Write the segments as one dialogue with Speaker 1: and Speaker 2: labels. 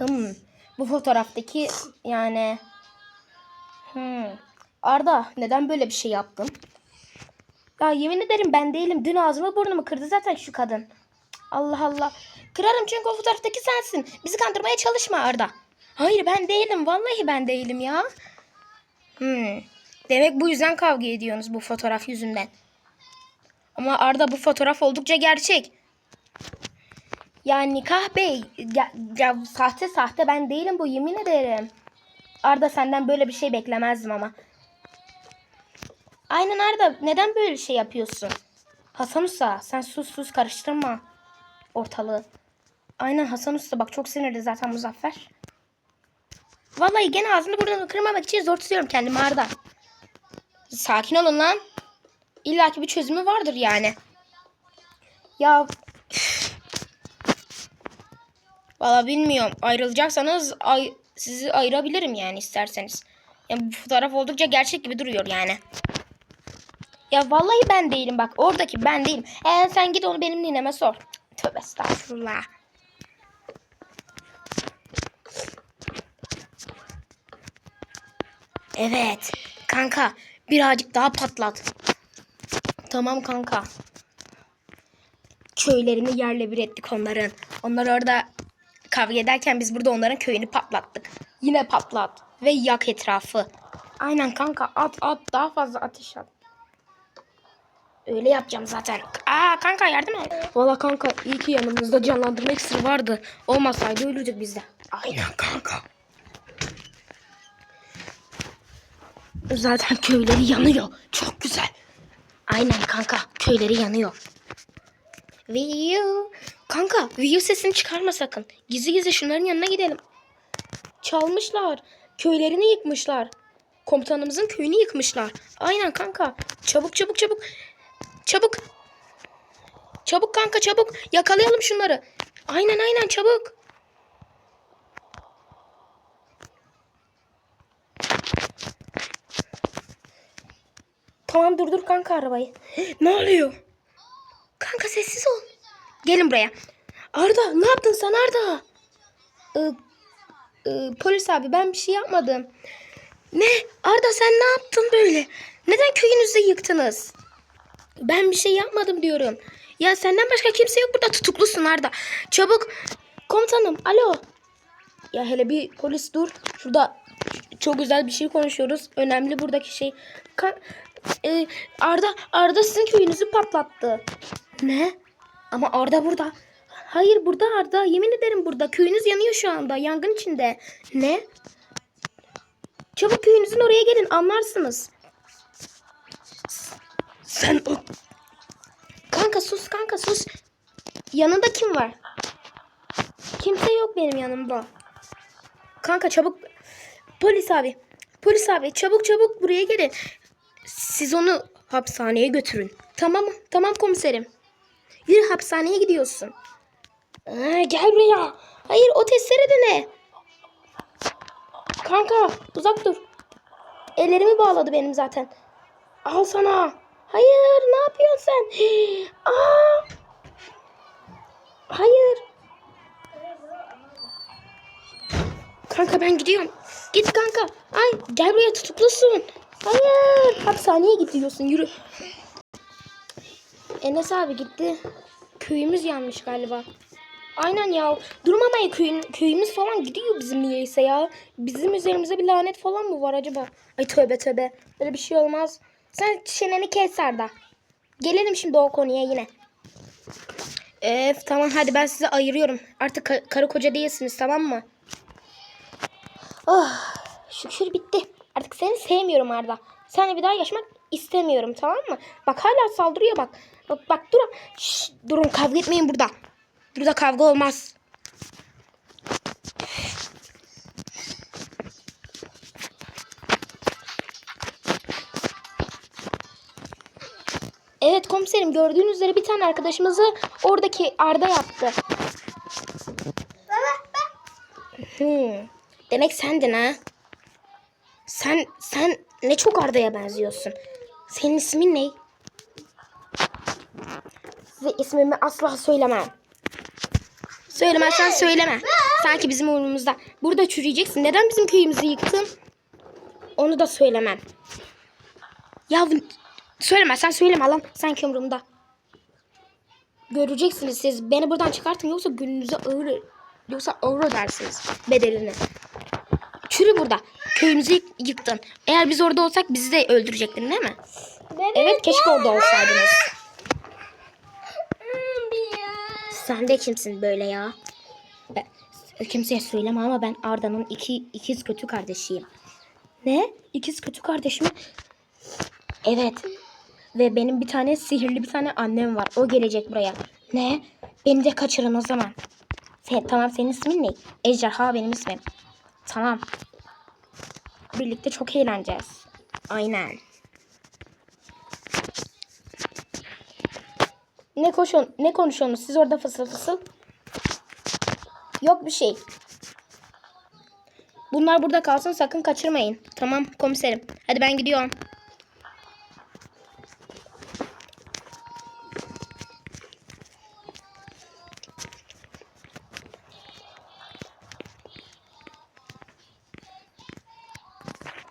Speaker 1: Hmm. Bu fotoğraftaki yani hmm. Arda neden böyle bir şey yaptın? Ya yemin ederim ben değilim. Dün ağzımı burnumu kırdı zaten şu kadın. Allah Allah. Kırarım çünkü o fotoğraftaki sensin. Bizi kandırmaya çalışma Arda. Hayır ben değilim. Vallahi ben değilim ya. Hmm. Demek bu yüzden kavga ediyorsunuz bu fotoğraf yüzünden. Ama Arda bu fotoğraf oldukça gerçek. Ya Nikah Bey, ya, ya sahte sahte ben değilim bu yemin ederim. Arda senden böyle bir şey beklemezdim ama. Aynen Arda neden böyle şey yapıyorsun? Hasan Usta sen sus sus karıştırma ortalığı. Aynen Hasan Usta bak çok sinirli zaten Muzaffer. Vallahi gene ağzını buradan kırmamak için zor tutuyorum kendimi Arda. Sakin olun lan. İlla ki bir çözümü vardır yani. Ya Valla bilmiyorum. Ayrılacaksanız ay sizi ayırabilirim yani isterseniz. Yani bu fotoğraf oldukça gerçek gibi duruyor yani. Ya vallahi ben değilim bak. Oradaki ben değilim. Eğer sen git onu benim nineme sor. Tövbe estağfurullah. Evet. Kanka birazcık daha patlat. Tamam kanka. Köylerini yerle bir ettik onların. Onlar orada kavga ederken biz burada onların köyünü patlattık. Yine patlat ve yak etrafı. Aynen kanka at at daha fazla ateş at. Öyle yapacağım zaten. Aa kanka yardım et. Valla kanka iyi ki yanımızda canlandırma iksiri vardı. Olmasaydı ölürdük biz de. Aynen kanka. Zaten köyleri yanıyor. Çok güzel. Aynen kanka köyleri yanıyor. Viyu. Kanka Viyu sesini çıkarma sakın. Gizli gizli şunların yanına gidelim. Çalmışlar. Köylerini yıkmışlar. Komutanımızın köyünü yıkmışlar. Aynen kanka. Çabuk çabuk çabuk. Çabuk. Çabuk kanka çabuk. Yakalayalım şunları. Aynen aynen çabuk. Tamam durdur kanka arabayı. ne oluyor? Kanka sessiz ol. Gelin buraya. Arda ne yaptın sen Arda? Ee, e, polis abi ben bir şey yapmadım. Ne? Arda sen ne yaptın böyle? Neden köyünüzü yıktınız? Ben bir şey yapmadım diyorum. Ya senden başka kimse yok burada tutuklusun Arda. Çabuk. Komutanım alo. Ya hele bir polis dur. Şurada çok güzel bir şey konuşuyoruz. Önemli buradaki şey. Ka- e, Arda Arda sizin köyünüzü patlattı. Ne? Ama Arda burada. Hayır burada Arda. Yemin ederim burada. Köyünüz yanıyor şu anda. Yangın içinde. Ne? Çabuk köyünüzün oraya gelin. Anlarsınız. Sen o... Kanka sus kanka sus. Yanında kim var? Kimse yok benim yanımda. Kanka çabuk. Polis abi. Polis abi çabuk çabuk buraya gelin. Siz onu hapishaneye götürün. Tamam? Tamam komiserim. Yürü hapishaneye gidiyorsun. Aa, gel buraya. Hayır o testere de ne? Kanka uzak dur. Ellerimi bağladı benim zaten. Al sana. Hayır ne yapıyorsun sen? Aa! Hayır. Kanka ben gidiyorum. Git kanka. Ay gel buraya tutuklusun. Hayır. Hapishaneye gidiyorsun yürü. Enes abi gitti. Köyümüz yanmış galiba. Aynen ya. Durmamaya köyün, köyümüz falan gidiyor bizim niyeyse ya. Bizim üzerimize bir lanet falan mı var acaba? Ay tövbe tövbe. Böyle bir şey olmaz. Sen çeneni kes Arda. Gelelim şimdi o konuya yine. Evet tamam hadi ben sizi ayırıyorum. Artık ka- karı koca değilsiniz tamam mı? Oh, şükür bitti. Artık seni sevmiyorum Arda. Seninle bir daha yaşamak istemiyorum tamam mı? Bak hala saldırıyor bak. Bak bak dur. Şşş, durun kavga etmeyin burada. Burada kavga olmaz. Evet komiserim gördüğünüz üzere bir tane arkadaşımızı oradaki Arda yaptı. Hmm. Demek sendin ha? Sen sen ne çok Arda'ya benziyorsun. Senin ismin ne? Size ismimi asla söylemem. Söylemezsen söyleme. Sanki bizim umurumuzda. Burada çürüyeceksin. Neden bizim köyümüzü yıktın? Onu da söylemem. Ya söylemezsen söyleme lan. Sanki umurumda. Göreceksiniz siz. Beni buradan çıkartın yoksa gününüze ağır yoksa ağır ödersiniz bedelini. Çürü burada. Köyümüzü yık- yıktın. Eğer biz orada olsak bizi de öldürecektin değil mi? Evet keşke orada olsaydınız. Sen de kimsin böyle ya? Ben, kimseye söyleme ama ben Arda'nın iki ikiz kötü kardeşiyim. Ne? İkiz kötü kardeş mi? Evet. Ve benim bir tane sihirli bir tane annem var. O gelecek buraya. Ne? Beni de kaçırın o zaman. Sen, tamam senin ismin ne? Ejderha benim ismim. Tamam. Birlikte çok eğleneceğiz. Aynen. Ne koşun, ne konuşuyorsunuz? Siz orada fısıl fısıl. Yok bir şey. Bunlar burada kalsın sakın kaçırmayın. Tamam komiserim. Hadi ben gidiyorum.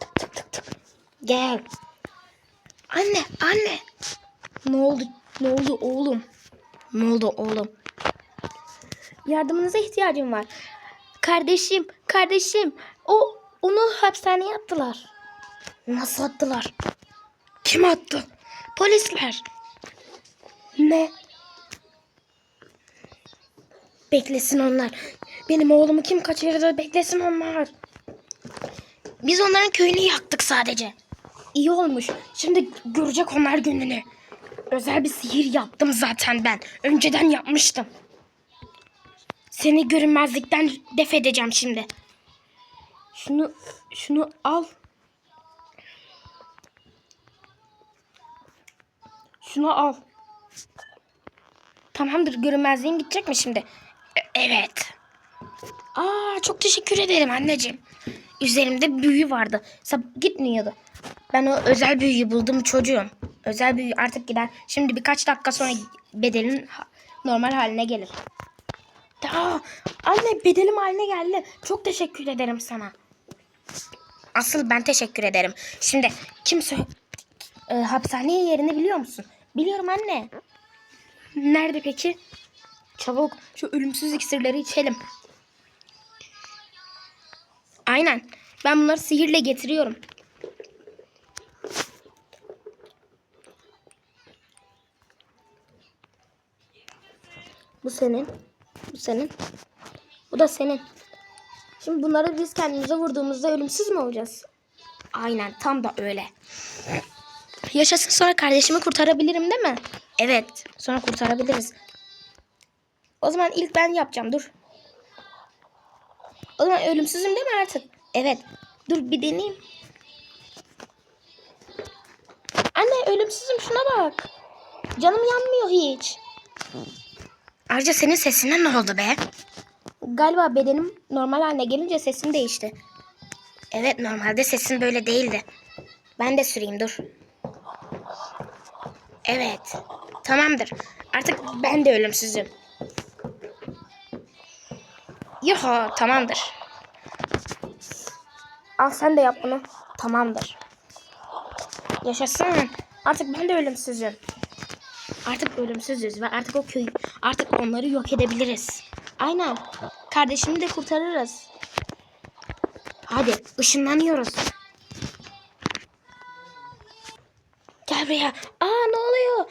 Speaker 1: Tık tık tık tık. Gel. Anne, anne. Ne oldu? Ne oldu oğlum? Ne oldu oğlum? Yardımınıza ihtiyacım var. Kardeşim, kardeşim. O onu hapishaneye attılar. Nasıl attılar? Kim attı? Polisler. Ne? Beklesin onlar. Benim oğlumu kim kaçırdı? Beklesin onlar. Biz onların köyünü yaktık sadece. İyi olmuş. Şimdi görecek onlar gününü. Özel bir sihir yaptım zaten ben. Önceden yapmıştım. Seni görünmezlikten def edeceğim şimdi. Şunu şunu al. Şunu al. Tamamdır görünmezliğin gidecek mi şimdi? E- evet. Aa çok teşekkür ederim anneciğim. Üzerimde büyü vardı. Sab- gitmiyordu. Ben o özel büyüyü buldum çocuğum. Özel büyü artık gider. Şimdi birkaç dakika sonra bedelin normal haline gelir. Aa, anne bedelim haline geldi. Çok teşekkür ederim sana. Asıl ben teşekkür ederim. Şimdi kimse e, hapishane yerini biliyor musun? Biliyorum anne. Nerede peki? Çabuk şu ölümsüz iksirleri içelim. Aynen. Ben bunları sihirle getiriyorum. Bu senin. Bu senin. Bu da senin. Şimdi bunları biz kendimize vurduğumuzda ölümsüz mü olacağız? Aynen tam da öyle. Yaşasın sonra kardeşimi kurtarabilirim değil mi? Evet. Sonra kurtarabiliriz. O zaman ilk ben yapacağım dur. O zaman ölümsüzüm değil mi artık? Evet. Dur bir deneyeyim. Anne ölümsüzüm şuna bak. Canım yanmıyor hiç. Ayrıca senin sesine ne oldu be? Galiba bedenim normal haline gelince sesim değişti. Evet normalde sesin böyle değildi. Ben de süreyim dur. Evet. Tamamdır. Artık ben de ölümsüzüm. Yuhu tamamdır. Al sen de yap bunu. Tamamdır. Yaşasın. Artık ben de ölümsüzüm. Artık ölümsüzüz ve artık o köy artık onları yok edebiliriz. Aynen. Kardeşimi de kurtarırız. Hadi ışınlanıyoruz. Gel buraya. Aa ne oluyor?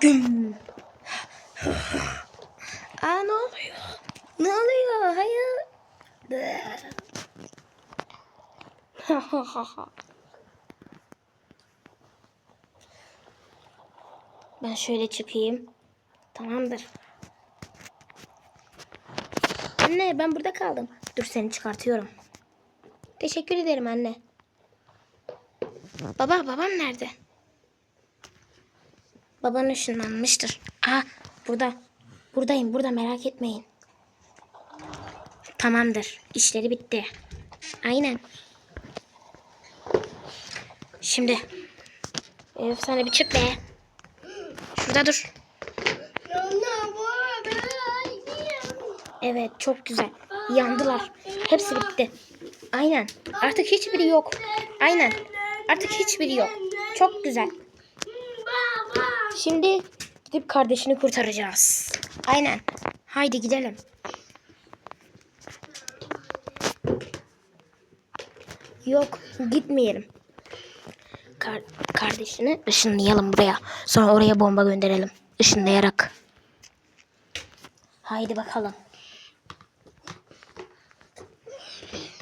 Speaker 1: Güm. Aa ne oluyor? Ne oluyor? Hayır. ben şöyle çıkayım. Tamamdır. Anne ben burada kaldım. Dur seni çıkartıyorum. Teşekkür ederim anne. Baba babam nerede? Baban ışınlanmıştır. Aa burada. Buradayım burada merak etmeyin. Tamamdır. İşleri bitti. Aynen. Şimdi. Elif sana bir çık be. Şurada dur. Evet çok güzel. Yandılar. Hepsi bitti. Aynen. Artık hiçbiri yok. Aynen. Artık hiçbiri yok. Çok güzel. Şimdi gidip kardeşini kurtaracağız. Aynen. Haydi gidelim. Yok gitmeyelim. Kar- kardeşini ışınlayalım buraya. Sonra oraya bomba gönderelim. Işınlayarak. Haydi bakalım.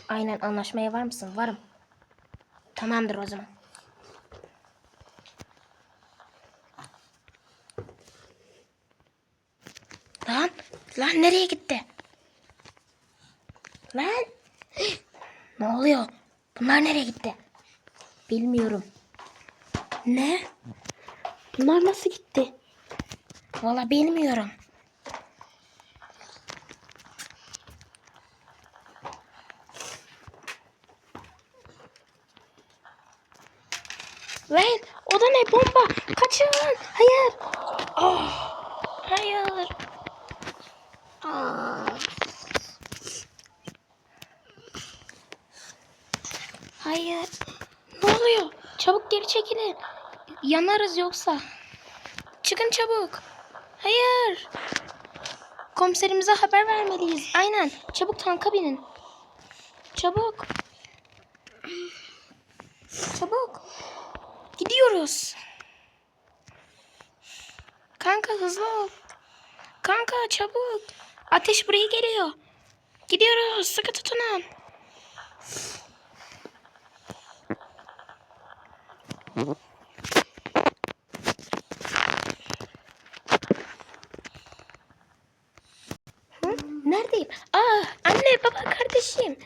Speaker 1: Aynen anlaşmaya var mısın? Varım. Tamamdır o zaman. Lan, lan nereye gitti? Lan. Ne oluyor? Bunlar nereye gitti? Bilmiyorum. Ne? Bunlar nasıl gitti? Valla bilmiyorum. Lan o da ne bomba? Kaçın. Hayır. Ah, hayır. Ah. Hayır. Ne oluyor? Çabuk geri çekilin. Yanarız yoksa. Çıkın çabuk. Hayır. Komiserimize haber vermeliyiz. Aynen. Çabuk tanka binin. Çabuk. Çabuk. Gidiyoruz. Kanka hızlı ol. Kanka çabuk. Ateş buraya geliyor. Gidiyoruz. Sıkı tutunun. Hı? Neredeyim? Aa, anne, baba, kardeşim.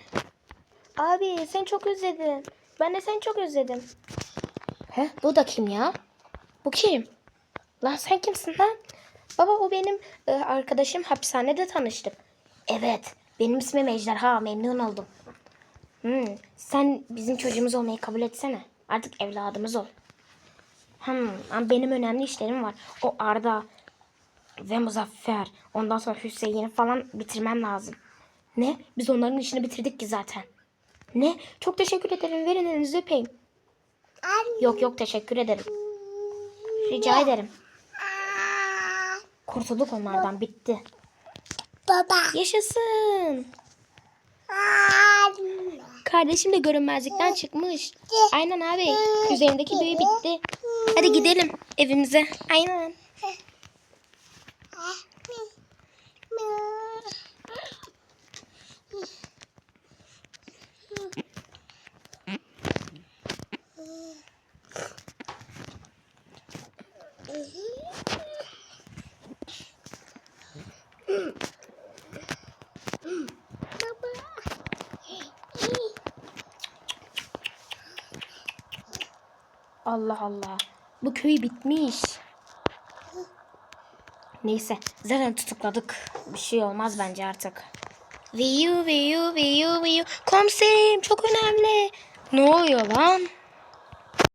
Speaker 1: Abi seni çok özledim. Ben de seni çok özledim. He, bu da kim ya? Bu kim? Lan sen kimsin lan? Baba o benim e, arkadaşım hapishanede tanıştık. Evet, benim ismim Ejderha, memnun oldum. Hmm, sen bizim çocuğumuz olmayı kabul etsene. Artık evladımız ol. Hmm, ama benim önemli işlerim var. O Arda ve Muzaffer. Ondan sonra Hüseyin'i falan bitirmem lazım. Ne? Biz onların işini bitirdik ki zaten. Ne? Çok teşekkür ederim. Verin elinizi öpeyim. Yok yok teşekkür ederim. Rica ederim. Kurtulduk onlardan bitti.
Speaker 2: Baba.
Speaker 1: Yaşasın. Kardeşim de görünmezlikten çıkmış. Aynen abi. Üzerindeki büyü bitti. Hadi gidelim evimize. Aynen. Allah Allah. Bu köy bitmiş. Neyse. Zaten tutukladık. Bir şey olmaz bence artık. Viyu viyu viyu viyu. Komiserim çok önemli. Ne oluyor lan?